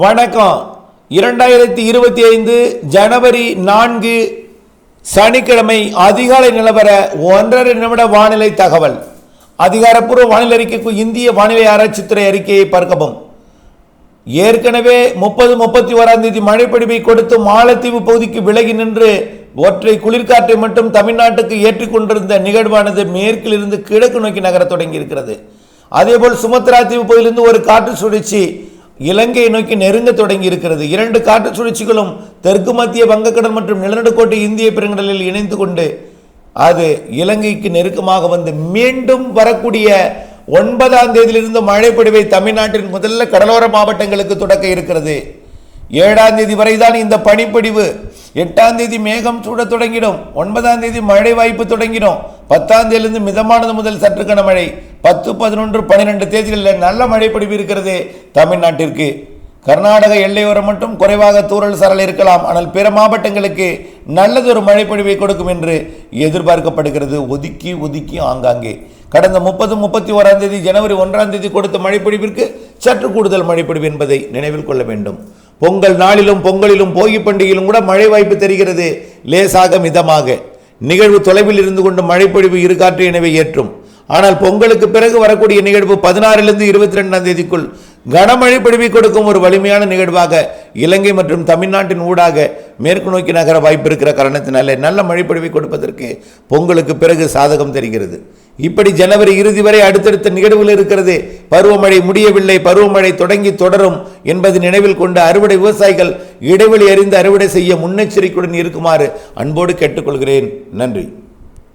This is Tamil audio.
வணக்கம். இரண்டாயிரத்தி இருபத்தி ஐந்து ஜனவரி நான்கு சனிக்கிழமை அதிகாலை நிலவர ஒன்றரை நிமிட வானிலை தகவல். அதிகாரப்பூர்வ வானிலை அறிக்கைக்கு இந்திய வானிலை ஆராய்ச்சித்துறை அறிக்கையை பார்க்கவும். ஏற்கனவே முப்பது முப்பத்தி ஓராம் தேதி மழைப்பொழிவை கொடுத்து மாலத்தீவு பகுதிக்கு விலகி நின்று ஒற்றை குளிர்காற்றை மட்டும் தமிழ்நாட்டுக்கு ஏற்றிக்கொண்டிருந்த நிகழ்வானது மேற்கிலிருந்து கிழக்கு நோக்கி நகரத் தொடங்கி இருக்கிறது அதேபோல் சுமத்ரா தீவு பகுதியிலிருந்து ஒரு காற்று சுழற்சி இலங்கையை நோக்கி நெருங்க தொடங்கி இருக்கிறது இரண்டு காற்று சுழற்சிகளும் தெற்கு மத்திய வங்கக்கடல் மற்றும் நிலநடுக்கோட்டை இந்திய பெருங்கடலில் இணைந்து கொண்டு அது இலங்கைக்கு நெருக்கமாக வந்து மீண்டும் வரக்கூடிய ஒன்பதாம் தேதியிலிருந்து மழைப்பொழிவை தமிழ்நாட்டின் முதல்ல கடலோர மாவட்டங்களுக்கு தொடக்க இருக்கிறது. ஏழாம் தேதி வரைதான் இந்த பனிப்பொழிவு. எட்டாம் தேதி மேகம் சூட தொடங்கிடும். ஒன்பதாம் தேதி மழை வாய்ப்பு தொடங்கிடும். பத்தாம் தேதியிலிருந்து மிதமானது முதல் சற்று கனமழை பத்து பதினொன்று பன்னிரெண்டு தேதிகளில் நல்ல மழைப்பொழிவு இருக்கிறது தமிழ்நாட்டிற்கு. கர்நாடக எல்லையோரம் மட்டும் குறைவாக தூறல் சரல் இருக்கலாம். ஆனால் பிற மாவட்டங்களுக்கு நல்லதொரு மழைப்பொழிவை கொடுக்கும் என்று எதிர்பார்க்கப்படுகிறது. ஒதுக்கி ஒதுக்கி ஆங்காங்கே. கடந்த முப்பது முப்பத்தி ஓராம் தேதி ஜனவரி ஒன்றாம் தேதி கொடுத்த மழைப்பொழிவிற்கு சற்று கூடுதல் மழைப்பொழிவு என்பதை நினைவில் கொள்ள வேண்டும். பொங்கல் நாளிலும் பொங்கலிலும் போகி பண்டிகையிலும் கூட மழை வாய்ப்பு தெரிகிறது. லேசாக மிதமாக. நிகழ்வு தொலைவில் இருந்து கொண்டு மழைப்பொழிவு இருக்காற்று எனவே ஏற்றும். ஆனால் பொங்கலுக்கு பிறகு வரக்கூடிய நிகழ்வு பதினாறிலிருந்து இருபத்தி ரெண்டாம் தேதிக்குள் கனமழை பிடிவி கொடுக்கும் ஒரு வலிமையான நிகழ்வாக இலங்கை மற்றும் தமிழ்நாட்டின் ஊடாக மேற்கு நோக்கி நகர வாய்ப்பு இருக்கிற காரணத்தினாலே நல்ல மழை பிடிவி கொடுப்பதற்கு பொங்கலுக்கு பிறகு சாதகம் தெரிகிறது. இப்படி ஜனவரி இறுதி வரை அடுத்தடுத்த நிகழ்வுகள் இருக்கிறது. பருவமழை முடியவில்லை பருவமழை தொடங்கி தொடரும் என்பது நினைவில் கொண்டு அறுவடை விவசாயிகள் இடைவெளி அறிந்து அறுவடை செய்ய முன்னெச்சரிக்கையுடன் இருக்குமாறு அன்போடு கேட்டுக்கொள்கிறேன். நன்றி.